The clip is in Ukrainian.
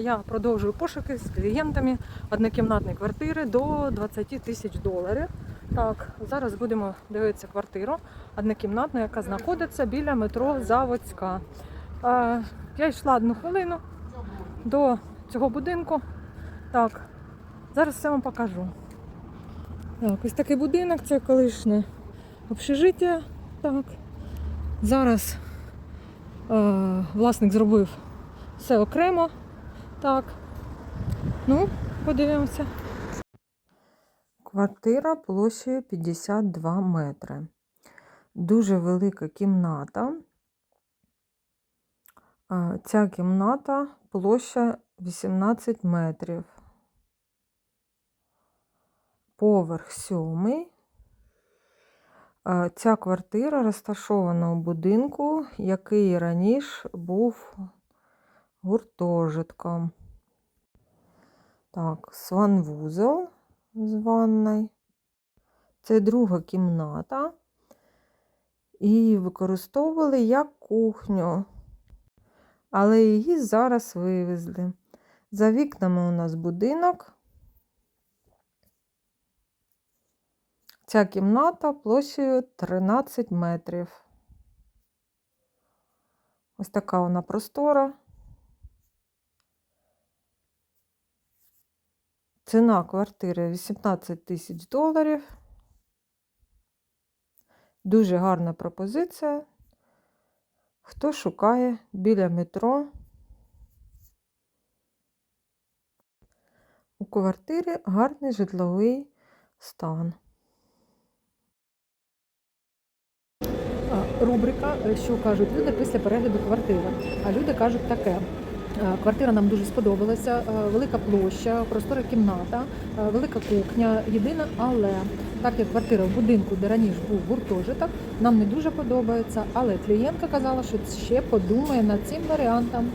Я продовжую пошуки з клієнтами однокімнатної квартири до 20 тисяч доларів. Так, зараз будемо дивитися квартиру однокімнатну, яка знаходиться біля метро Заводська. Я йшла одну хвилину до цього будинку. Так, зараз все вам покажу. Так, ось такий будинок, це колишнє общежиття. Так. Зараз е, власник зробив все окремо. Так. Ну, подивимося. Квартира площею 52 метри. Дуже велика кімната. Ця кімната площа 18 метрів. Поверх сьомий. Ця квартира розташована у будинку, який раніше був гуртожитком. Так, сванвузол з ванною. Це друга кімната. І використовували як кухню. Але її зараз вивезли. За вікнами у нас будинок. Ця кімната площею 13 метрів. Ось така вона простора. Ціна квартири 18 тисяч доларів. Дуже гарна пропозиція. Хто шукає біля метро? У квартири гарний житловий стан. Рубрика, що кажуть люди після перегляду квартири. А люди кажуть таке. Е, Квартира нам дуже сподобалася, е, велика площа, простора кімната, е, велика кухня. Єдине, але так як квартира в будинку, де раніше був гуртожиток, нам не дуже подобається. Але клієнтка казала, що ще подумає над цим варіантом.